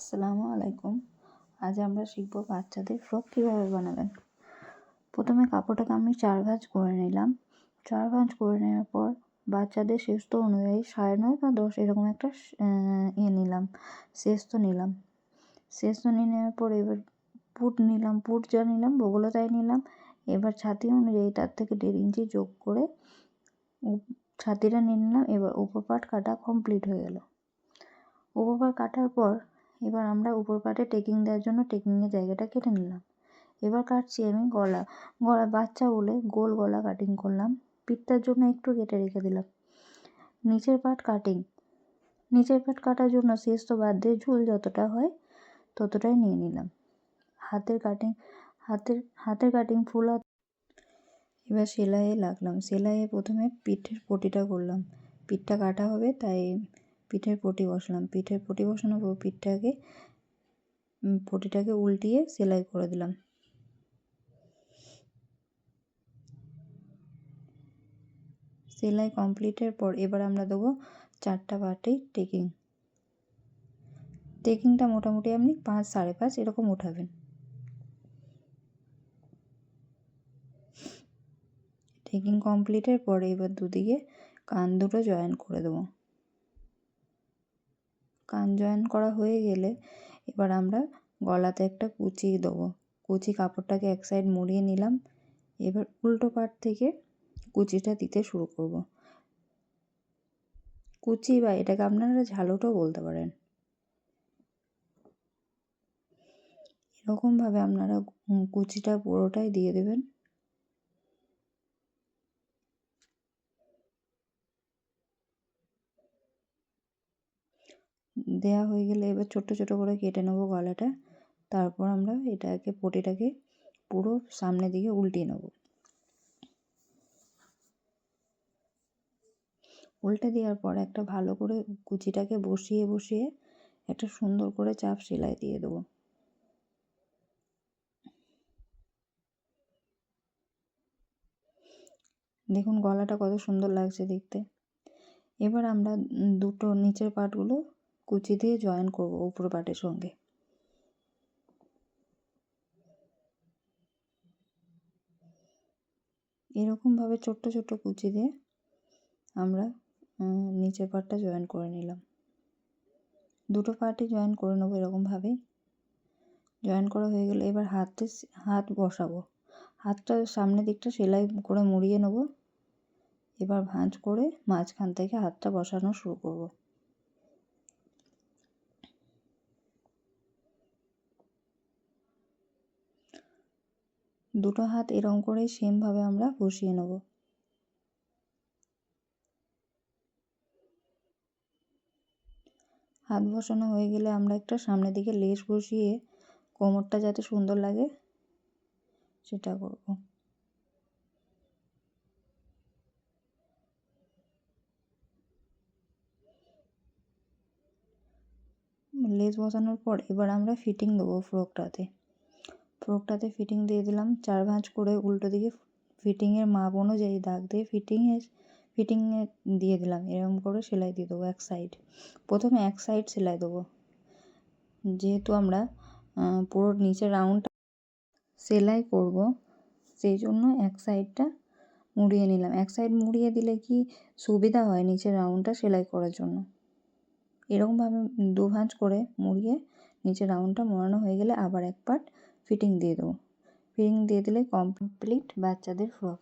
আসসালামু আলাইকুম। আজ আমরা শিখব বাচ্চাদের ফ্রক কীভাবে বানাবেন। প্রথমে কাপড়টাকে আমি চার ভাঁজ করে নিলাম। চার ভাঁজ করে নেওয়ার পর বাচ্চাদের শেষতো অনুযায়ী সাড়ে নয় বা দশ এরকম একটা ইয়ে নিলাম শেষতো নিলাম। শেষতো নিয়ে নেওয়ার পর এবার পুট নিলাম, পুট যা নিলাম বগুলো তাই নিলাম। এবার ছাতি অনুযায়ী তার থেকে দেড় ইঞ্চি যোগ করে ছাতিটা নিয়ে নিলাম। এবার উপর পাট কাটা কমপ্লিট হয়ে গেল। উপর পাট কাটার পর এবার আমরা উপর পাটে টেকিং দেওয়ার জন্য টেকিংয়ের জায়গাটা কেটে নিলাম। এবার কাটছি আমি গলা। গলা, বাচ্চা বলে গোল গলা কাটিং করলাম। পিঠটার জন্য একটু কেটে রেখে দিলাম। নিচের পাট কাটিং নিচের পাট কাটার জন্য শেষ তো বাদ দিয়ে ঝুল যতটা হয় ততটাই নিয়ে নিলাম। হাতের কাটিং হাতের হাতের কাটিং ফুল হাত এবার সেলাইয়ে লাগলাম। সেলাইয়ে প্রথমে পিঠের পটিটা করলাম। পিঠটা কাটা হবে, তাই পিঠের পটি বসালাম। পিঠের পটি বসানোর পর পিঠটাকে পটিটাকে উল্টিয়ে সেলাই করে দিলাম। সেলাই কমপ্লিটের পর এবার আমরা দেবো চারটা পাটেই টেকিং। টেকিংটা মোটামুটি আপনি পাঁচ, সাড়ে পাঁচ এরকম উঠাবেন। টেকিং কমপ্লিটের পরে এবার দুদিকে কান দুটো জয়েন করে দেবো। কান জয়েন করা হয়ে গেলে এবার আমরা গলাতে একটা কুচি দেবো। কুচি কাপড়টাকে এক সাইড মুড়িয়ে নিলাম। এবার উল্টো পাট থেকে কুচিটা দিতে শুরু করব। কুচি বা এটাকে আপনারা ঝালোটাও বলতে পারেন। এরকমভাবে আপনারা কুচিটা পুরোটাই দিয়ে দেবেন। দেয়া হয়ে গেলে এবার ছোট্টো ছোটো করে কেটে নেব গলাটা। তারপর আমরা এটাকে, পটিটাকে পুরো সামনের দিকে উল্টিয়ে নেব। উল্টে দেওয়ার পর একটা ভালো করে কুচিটাকে বসিয়ে বসিয়ে একটা সুন্দর করে চাপ সেলাই দিয়ে দেবো। দেখুন গলাটা কত সুন্দর লাগছে দেখতে। এবার আমরা দুটো নিচের পাটগুলো কুচি দিয়ে জয়েন করব উপর পাটের সঙ্গে। এরকমভাবে ছোট্ট ছোট্ট কুচি দিয়ে আমরা নিচের পাটটা জয়েন করে নিলাম। দুটো পার্টই জয়েন করে নেব এরকমভাবেই। জয়েন করা হয়ে গেলে এবার হাতে হাত বসাবো। হাতটা সামনের দিকটা সেলাই করে মুড়িয়ে নেব। এবার ভাঁজ করে মাঝখান থেকে হাতটা বসানো শুরু করব। দুটো হাত এরম করেই সেমভাবে আমরা বসিয়ে নেব। হাত বসানো হয়ে গেলে আমরা একটা সামনের দিকে লেস বসিয়ে কোমরটা যাতে সুন্দর লাগে সেটা করব। লেস বসানোর পর এবার আমরা ফিটিং দেবো ফ্রকটাতে। ফ্রকটাতে ফিটিং দিয়ে দিলাম। চার ভাঁজ করে উল্টো দিকে ফিটিংয়ের মাপ অনুযায়ী দাগ দিয়ে ফিটিংয়ে ফিটিংয়ে দিয়ে দিলাম। এরকম করে সেলাই দিয়ে দেবো এক সাইড প্রথমে এক সাইড সেলাই দেবো। যেহেতু আমরা পুরো নিচে রাউন্ড সেলাই করব, সেই জন্য এক সাইডটা মুড়িয়ে নিলাম। এক সাইড মুড়িয়ে দিলে কি সুবিধা হয় নিচের রাউন্ডটা সেলাই করার জন্য? এরকমভাবে দু ভাঁজ করে মুড়িয়ে নিচের রাউন্ডটা মোড়ানো হয়ে গেলে আবার এক পার্ট ফিটিং দিয়ে দেবো। ফিটিং দিয়ে দিলে কমপ্লিট বাচ্চাদের ফ্রক